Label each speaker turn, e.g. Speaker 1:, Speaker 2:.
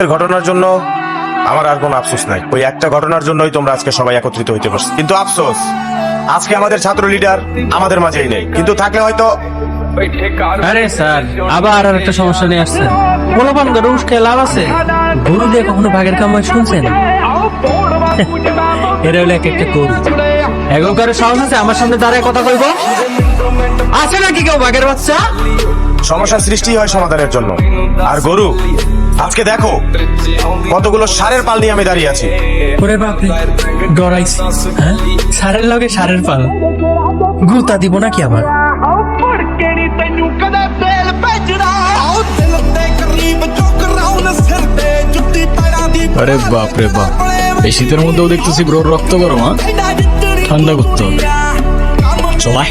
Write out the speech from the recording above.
Speaker 1: ঘটনার জন্য আমার আর কোনো আফসোস নাই। ওই একটা ঘটনার জন্যই তোমরা আজকে সবাই একত্রিত হইতে পারছ কিন্তু আফসোস আজকে আমাদের ছাত্র লিডার আমাদের মাঝেই নেই। কিন্তু থাকলে হয়তো
Speaker 2: আরে স্যার আবার আর একটা সমস্যা নিয়ে আসছেন। পোলাপান করে উস্কে লাভ আছে? গরু দিয়ে কখনো ভাগের কামাই শুনছেন? এরা হলো এক একটা গরু। এগোকার সাহস আছে? আমার সামনে দাঁড়ায় কথা কইব আছে নাকি কেউ বাঘের বাচ্চা?
Speaker 1: সমস্যার সৃষ্টি হয় সমাধানের জন্য। আর গরু আজকে দেখো কতগুলো সারের পাল নিয়ে আমি দাঁড়িয়ে আছি।
Speaker 2: ওরে বাপরে গড়াইছি হ্যাঁ? সারের লগে সারের পাল। গুতা দিব নাকি আবার?
Speaker 3: আরে বাপ রে বাপ এই শীতের মধ্যেও দেখতেছি ব্রো রক্ত গরম হ্যাঁ? ঠান্ডা করতে হবে। চলায়